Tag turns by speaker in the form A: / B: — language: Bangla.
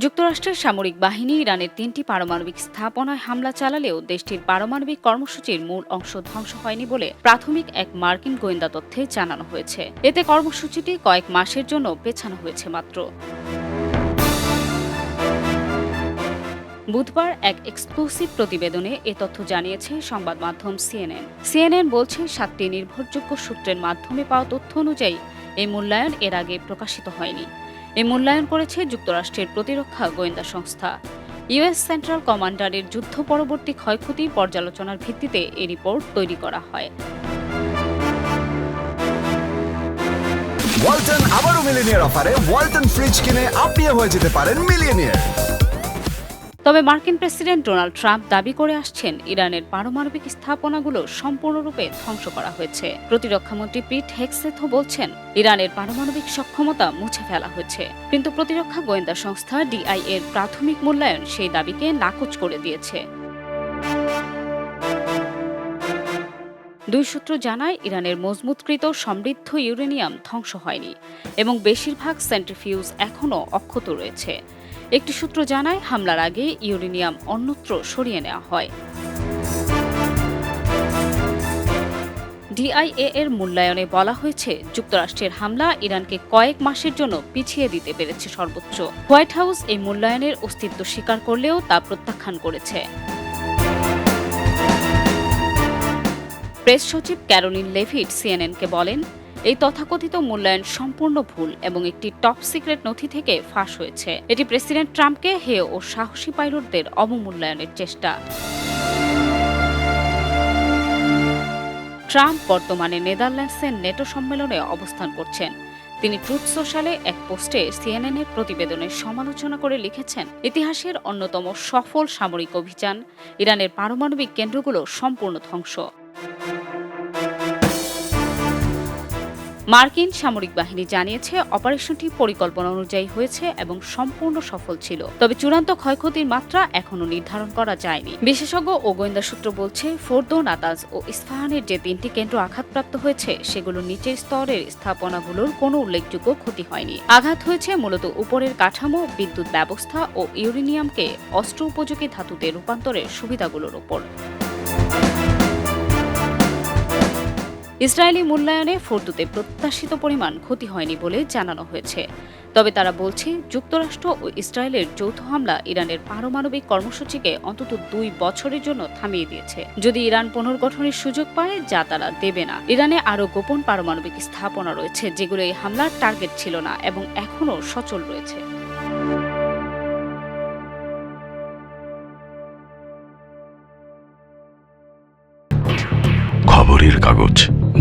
A: যুক্তরাষ্ট্রের সামরিক বাহিনী ইরানের তিনটি পারমাণবিক স্থাপনায় হামলা চালালেও দেশটির পারমাণবিক কর্মসূচির মূল অংশ ধ্বংস হয়নি বলে প্রাথমিক এক মার্কিন গোয়েন্দা তথ্যে জানানো হয়েছে। এতে কর্মসূচিটি কয়েক মাসের জন্য পেছানো হয়েছে মাত্র। বুধবার এক এক্সক্লুসিভ প্রতিবেদনে এ তথ্য জানিয়েছে সংবাদ মাধ্যম সিএনএন। সিএনএন বলছে, সাতটি নির্ভরযোগ্য সূত্রের মাধ্যমে পাওয়া তথ্য অনুযায়ী এই মূল্যায়ন এর আগে প্রকাশিত হয়নি। এই মূল্যায়ন করেছে যুক্তরাষ্ট্রের প্রতিরক্ষা গোয়েন্দা সংস্থা। ইউএস সেন্ট্রাল কমান্ডারের যুদ্ধ পরবর্তী ক্ষয়ক্ষতি পর্যালোচনার ভিত্তিতে এই রিপোর্ট তৈরি করা হয়।
B: ওয়ালটন আবারও মিলিনিয়ার অফারে ওয়ালটন ফ্রিজ কিনে আপনিও হয়ে যেতে পারেন মিলিয়নিয়ার।
A: তবে মার্কিন প্রেসিডেন্ট ডোনাল্ড ট্রাম্প দাবি করে আসছেন, ইরানের পারমাণবিক স্থাপনাগুলো সম্পূর্ণরূপে ধ্বংস করা হয়েছে। প্রতিরক্ষামন্ত্রী পিট হেক্সেথও বলছেন, ইরানের পারমাণবিক সক্ষমতা মুছে ফেলা হয়েছে। কিন্তু প্রতিরক্ষা গোয়েন্দা সংস্থা ডিআই এর প্রাথমিক মূল্যায়ন সেই দাবিকে নাকচ করে দিয়েছে। দুই সূত্র জানায়, ইরানের মজবুতকৃত সমৃদ্ধ ইউরেনিয়াম ধ্বংস হয়নি এবং বেশিরভাগ সেন্ট্রিফিউজ এখনও অক্ষত রয়েছে। একটি সূত্র জানায়, হামলার আগে ইউরেনিয়াম অন্যত্র সরিয়ে নেওয়া হয়। ডিআইএ এর মূল্যায়নে বলা হয়েছে, যুক্তরাষ্ট্রের হামলা ইরানকে কয়েক মাসের জন্য পিছিয়ে দিতে পেরেছে সর্বোচ্চ। হোয়াইট হাউস এই মূল্যায়নের অস্তিত্ব স্বীকার করলেও তা প্রত্যাখ্যান করেছে। প্রেস সচিব ক্যারোলিন লেভিট, সিএনএনকে বলেন এই তথাকথিত মূল্যায়ন সম্পূর্ণ ভুল এবং একটি টপ সিক্রেট নথি থেকে ফাঁস হয়েছে। এটি প্রেসিডেন্ট ট্রাম্পকে হেয় ও সাহসী পাইলটদের অবমূল্যায়নের চেষ্টা। ট্রাম্প বর্তমানে নেদারল্যান্ডসের নেটো সম্মেলনে অবস্থান করছেন। তিনি ট্রুথ সোশ্যালে এক পোস্টে সিএনএন এর প্রতিবেদনের সমালোচনা করে লিখেছেন, ইতিহাসের অন্যতম সফল সামরিক অভিযান, ইরানের পারমাণবিক কেন্দ্রগুলো সম্পূর্ণ ধ্বংস। মার্কিন সামরিক বাহিনী জানিয়েছে, অপারেশনটি পরিকল্পনা অনুযায়ী হয়েছে এবং সম্পূর্ণ সফল ছিল। তবে চূড়ান্ত ক্ষয়ক্ষতির মাত্রা এখনও নির্ধারণ করা যায়নি। বিশেষজ্ঞ ও গোয়েন্দা সূত্র বলছে, ফোর্দো, নাতাজ ও ইস্ফাহানের যে তিনটি কেন্দ্র আঘাতপ্রাপ্ত হয়েছে, সেগুলো নিচের স্তরের স্থাপনাগুলোর কোনো উল্লেখযোগ্য ক্ষতি হয়নি। আঘাত হয়েছে মূলত উপরের কাঠামো, বিদ্যুৎ ব্যবস্থা ও ইউরেনিয়ামকে অস্ত্র উপযোগী ধাতুতে রূপান্তরের সুবিধাগুলোর উপর। ইসরায়েলি মূল্যায়নে ফোর্দুতে প্রত্যাশিত পরিমাণ ক্ষতি হয়নি বলে জানানো হয়েছে। তবে তারা বলছে, যুক্তরাষ্ট্র ও ইসরায়েলের যৌথ হামলা ইরানের পারমাণবিক কর্মসূচিকে অন্তত দুই বছরের জন্য থামিয়ে দিয়েছে। যদি ইরান পুনর্গঠনের সুযোগ পায়, যা তারা দেবে না। ইরানে আরও গোপন পারমাণবিক স্থাপনা রয়েছে, যেগুলো এই হামলার টার্গেট ছিল না এবং এখনও সচল রয়েছে।
C: খবরের কাগজ।